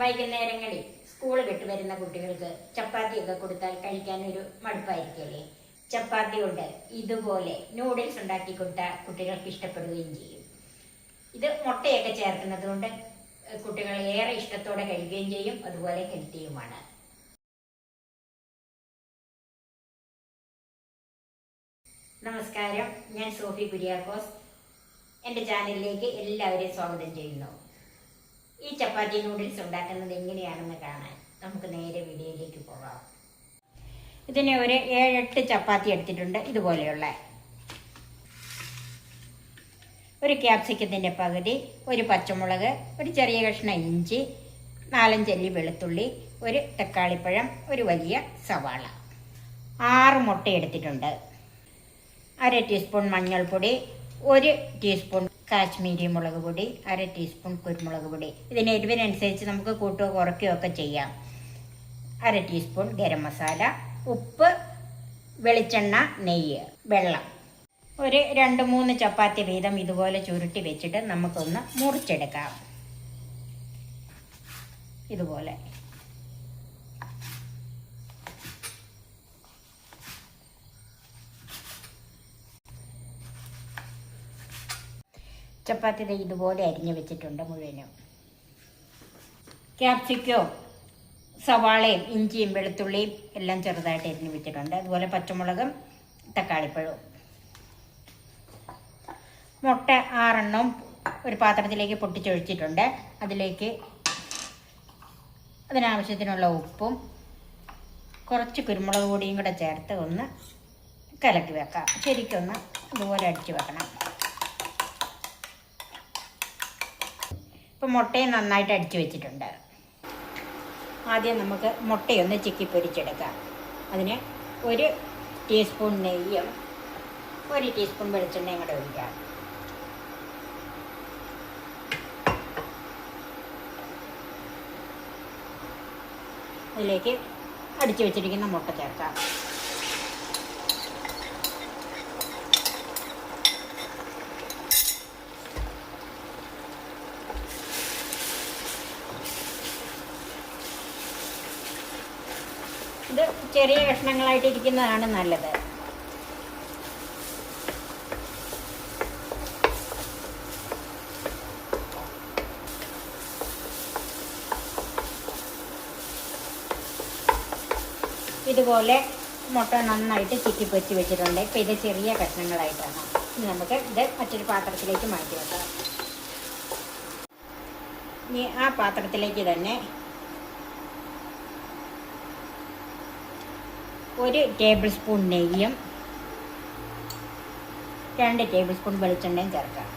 വൈകുന്നേരങ്ങളിൽ സ്കൂൾ വിട്ട് വരുന്ന കുട്ടികൾക്ക് ചപ്പാത്തിയൊക്കെ കൊടുത്താൽ കഴിക്കാൻ ഒരു മടുപ്പായിരിക്കല്ലേ ചപ്പാത്തി കൊണ്ട് ഇതുപോലെ നൂഡിൽസ് ഉണ്ടാക്കി കൊടുത്താൽ കുട്ടികൾക്ക് ഇഷ്ടപ്പെടുകയും ചെയ്യും. ഇത് മുട്ടയൊക്കെ ചേർക്കുന്നത് കൊണ്ട് കുട്ടികൾ ഏറെ ഇഷ്ടത്തോടെ കഴിക്കുകയും ചെയ്യും. അതുപോലെ ഹെൽത്തിയുമാണ് നമസ്കാരം. ഞാൻ സോഫി കുര്യാക്കോസ്. എന്റെ ചാനലിലേക്ക് എല്ലാവരെയും സ്വാഗതം ചെയ്യുന്നു. ഈ ചപ്പാത്തി നൂഡിൽസ് ഉണ്ടാക്കുന്നത് എങ്ങനെയാണെന്ന് കാണാൻ നമുക്ക് നേരെ വീഡിയോയിലേക്ക് പോകാം. ഇതിന് ഒരു ഏഴെട്ട് ചപ്പാത്തി എടുത്തിട്ടുണ്ട്. ഇതുപോലെയുള്ള ഒരു ക്യാപ്സിക്കത്തിന്റെ പകുതി ഒരു പച്ചമുളക് ഒരു ചെറിയ കഷ്ണം ഇഞ്ചി നാലഞ്ചല്ലി വെളുത്തുള്ളി ഒരു തക്കാളിപ്പഴം ഒരു വലിയ സവാള. ആറ് മുട്ട എടുത്തിട്ടുണ്ട്. അര ടീസ്പൂൺ മഞ്ഞൾപ്പൊടി ഒരു ടീസ്പൂൺ കാശ്മീരി മുളക് പൊടി അര ടീസ്പൂൺ കുരുമുളക് പൊടി. ഇതിന് എരിവിനനുസരിച്ച് നമുക്ക് കൂട്ടുകയോ കുറയ്ക്കുകയോ ഒക്കെ ചെയ്യാം. അര ടീസ്പൂൺ ഗരം മസാല ഉപ്പ് വെളിച്ചെണ്ണ നെയ്യ് വെള്ളം. ഒരു രണ്ട് മൂന്ന് ചപ്പാത്തി വീതം ഇതുപോലെ ചുരുട്ടി വെച്ചിട്ട് നമുക്കൊന്ന് മുറിച്ചെടുക്കാം. ഇതുപോലെ. ചപ്പാത്തി ഇതുപോലെ അരിഞ്ഞു വെച്ചിട്ടുണ്ട് മുഴുവനും. ക്യാപ്സിക്കോ സവാളയും ഇഞ്ചിയും വെളുത്തുള്ളിയും എല്ലാം ചെറുതായിട്ട് അരിഞ്ഞു വെച്ചിട്ടുണ്ട്. അതുപോലെ പച്ചമുളകും തക്കാളിപ്പഴവും. മുട്ട ആറെണ്ണം ഒരു പാത്രത്തിലേക്ക് പൊട്ടിച്ചൊഴിച്ചിട്ടുണ്ട്. അതിലേക്ക് അതിനാവശ്യത്തിനുള്ള ഉപ്പും കുറച്ച് കുരുമുളക് പൊടിയും കൂടെ ചേർത്ത് ഒന്ന് കലക്കി വെക്കാം. ശരിക്കൊന്ന് ഇതുപോലെ അടിച്ചു വെക്കണം. ഇപ്പം മുട്ടയും നന്നായിട്ട് അടിച്ചു വെച്ചിട്ടുണ്ട്. ആദ്യം നമുക്ക് മുട്ടയൊന്ന് ചിക്കി പൊരിച്ചെടുക്കാം. അതിന് ഒരു ടീസ്പൂൺ നെയ്യും ഒരു ടീസ്പൂൺ വെളിച്ചെണ്ണയും കൂടെ ഒഴിക്കാം. അതിലേക്ക് അടിച്ചു വെച്ചിരിക്കുന്ന മുട്ട ചേർക്കാം. ഇത് ചെറിയ കഷ്ണങ്ങളായിട്ട് ഇരിക്കുന്നതാണ് നല്ലത്. ഇതുപോലെ മുട്ട നന്നായിട്ട് ചിറ്റി പൊച്ചി വെച്ചിട്ടുണ്ട്. ഇപ്പം ഇത് ചെറിയ കഷ്ണങ്ങളായിട്ടാണ്. ഇനി നമുക്ക് ഇത് മറ്റൊരു പാത്രത്തിലേക്ക് മാറ്റി വെക്കാം. ഇനി ആ പാത്രത്തിലേക്ക് തന്നെ ഒരു ടേബിൾ സ്പൂൺ നെയ്യും രണ്ട് ടേബിൾ സ്പൂൺ വെളിച്ചെണ്ണയും ചേർക്കാം.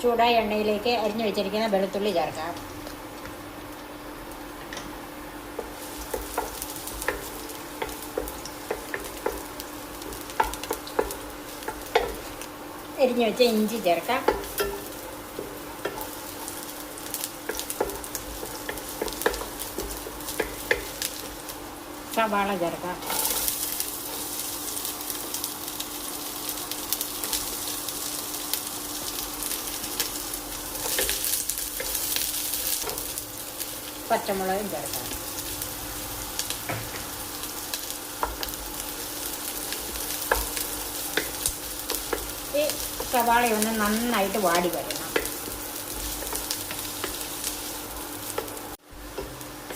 ചൂടായ എണ്ണയിലേക്ക് അരിഞ്ഞു വെച്ചിരിക്കുന്ന വെളുത്തുള്ളി ചേർക്കാം. അരിഞ്ഞു വെച്ച ഇഞ്ചി ചേർക്കാം. സവാള ചേർക്കാം പച്ചമുളകും ചേർക്കാം. ഈ സവാളയൊന്ന് നന്നായിട്ട് വാടി വരണം.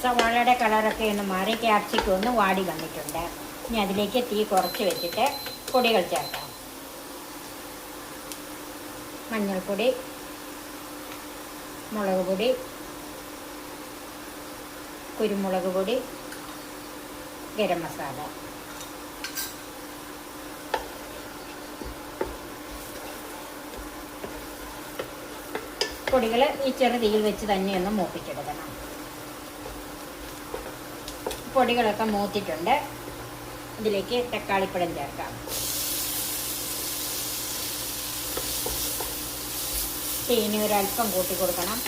സവാളയുടെ കളറൊക്കെ ഒന്ന് മാറി ക്യാപ്സിക്കം ഒന്ന് വാടി വന്നിട്ടുണ്ട്. ഇനി അതിലേക്ക് തീ കുറച്ച് വെച്ചിട്ട് പൊടികൾ ചേർക്കാം. മഞ്ഞൾപ്പൊടി മുളക് പൊടി കുരുമുളക് പൊടി ഗരം മസാല. പൊടികൾ ഈ ചെറു തീയിൽ വെച്ച് തന്നെ ഒന്ന് മൂപ്പിച്ചെടുക്കണം. പൊടികളൊക്കെ മൂത്തിട്ടുണ്ട്. ഇതിലേക്ക് തക്കാളിപ്പഴം ചേർക്കാം. തീനി ഒരല്പം കൂട്ടി കൊടുക്കണം.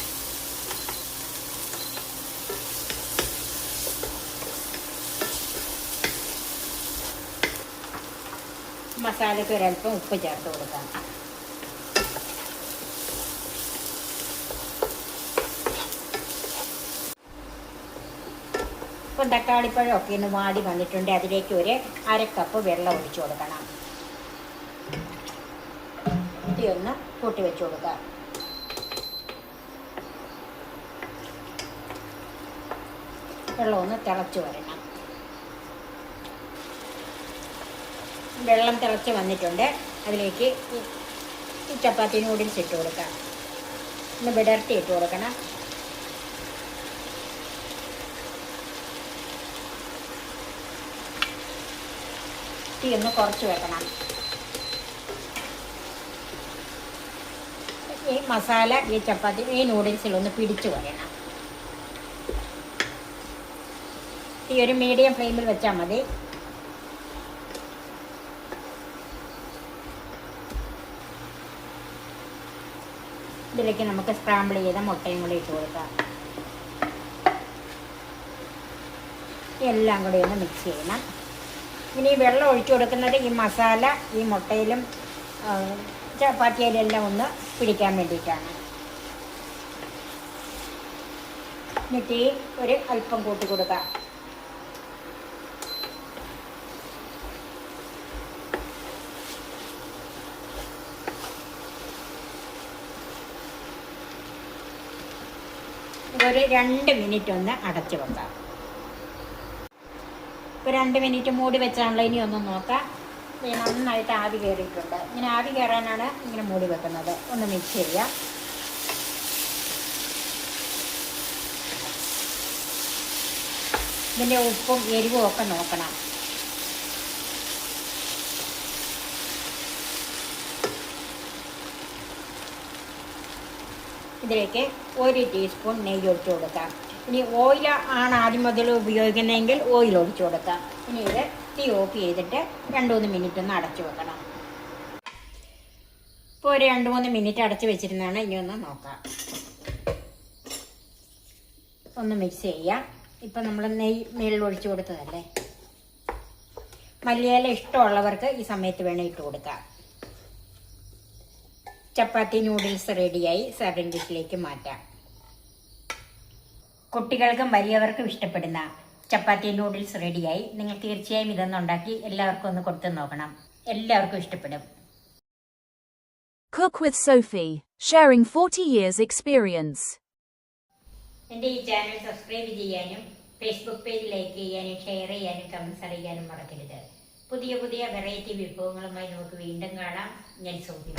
മസാലയ്ക്ക് ഒരല്പം ഉപ്പ് ചേർത്ത് കൊടുക്കാം. ഇപ്പം തക്കാളിപ്പഴം ഒക്കെ ഒന്ന് വാടി വന്നിട്ടുണ്ട്. അതിലേക്ക് ഒരു അര കപ്പ് വെള്ളം ഒഴിച്ചു കൊടുക്കണം. ഒന്ന് കൂട്ടി വെച്ച് കൊടുക്കുക വെള്ളം ഒന്ന് തിളച്ച് വരണം. വെള്ളം തിളച്ച് വന്നിട്ടുണ്ട്. അതിലേക്ക് ഈ ചപ്പാത്തി നൂഡിൽസ് ഇട്ട് കൊടുക്കാം. ഒന്ന് വിടർത്തി ഇട്ട് കൊടുക്കണം. തീ ഒന്ന് കുറച്ച് വെക്കണം. ഈ മസാല ഈ ചപ്പാത്തി ഈ നൂഡിൽസിൽ ഒന്ന് പിടിച്ചു വരണം. ഈ ഒരു മീഡിയം ഫ്ലെയിമിൽ വെച്ചാൽ മതി. ഇതിലേക്ക് നമുക്ക് സ്ക്രാമ്പിൾ ചെയ്ത മുട്ടയും കൂടി ഇട്ട് കൊടുക്കാം. എല്ലാം കൂടി ഒന്ന് മിക്സ് ചെയ്യണം. ഇനി വെള്ളം ഒഴിച്ചു കൊടുക്കുന്നത് ഈ മസാല ഈ മുട്ടയിലും ചപ്പാത്തിയിലും ചപ്പാത്തിയിലെല്ലാം ഒന്ന് പിടിക്കാൻ വേണ്ടിയിട്ടാണ്. എന്നിട്ട് ഈ ഒരു അല്പം കൂട്ടി കൊടുക്കാം. ഒരു രണ്ട് മിനിറ്റ് ഒന്ന് അടച്ചു വെക്കാം. ഇപ്പോൾ രണ്ട് മിനിറ്റ് മൂടി വെച്ചാണല്ലോ ഇനി ഒന്ന് നോക്കാം. നന്നായിട്ട് ആവി കയറിയിട്ടുണ്ട് ഇങ്ങനെ ആവി കയറാനാണ് ഇങ്ങനെ മൂടി വെക്കുന്നത്. ഒന്ന് മിക്സ് ചെയ്യാം. ഇതിന്റെ ഉപ്പും എരിവും ഒക്കെ നോക്കണം. ഇതിലേക്ക് ഒരു ടീസ്പൂൺ നെയ്യ് ഒഴിച്ചു കൊടുക്കാം. ഇനി ഓയിൽ ആണ് ആദ്യം മുതൽ ഉപയോഗിക്കുന്നതെങ്കിൽ ഓയിൽ ഒഴിച്ചു കൊടുക്കാം ഇനി ഇത് തീ ഓഫ് ചെയ്തിട്ട് രണ്ട് മൂന്ന് മിനിറ്റ് ഒന്ന് അടച്ചു വെക്കണം. ഇപ്പോൾ ഒരു രണ്ട് മൂന്ന് മിനിറ്റ് അടച്ചു വെച്ചിരുന്നാണ് ഇനി ഒന്ന് നോക്കാം. ഒന്ന് മിക്സ് ചെയ്യാം. ഇപ്പം നമ്മൾ നെയ്യ് മേളിൽ ഒഴിച്ചു കൊടുത്തതല്ലേ? മല്ലിയില ഇഷ്ടമുള്ളവർക്ക് ഈ സമയത്ത് വേണം ഇട്ട് കൊടുക്കാം. ചപ്പാത്തി നൂഡിൽസ് റെഡിയായി സർവിംഗ് ഡിഷിലേക്ക് മാറ്റാം. കുട്ടികൾക്കും വലിയവർക്കും ഇഷ്ടപ്പെടുന്ന ചപ്പാത്തി നൂഡിൽസ് റെഡിയായി നിങ്ങൾ തീർച്ചയായും ഇതൊന്നും ഉണ്ടാക്കി എല്ലാവർക്കും ഒന്ന് കൊടുത്തു നോക്കണം. എല്ലാവർക്കും ഇഷ്ടപ്പെടും. Cook with Sophie, sharing 40 years experience. എന്റെ ഈ ചാനൽ സബ്സ്ക്രൈബ് ചെയ്യാനും ഫേസ്ബുക്ക് പേജ് ലൈക്ക് ചെയ്യാനും ഷെയർ ചെയ്യാനും കമൻസ് അറിയാനും മറക്കരുത്. പുതിയ പുതിയ വെറൈറ്റി വിഭവങ്ങളുമായി നമുക്ക് വീണ്ടും കാണാം. ഞാൻ സോഫി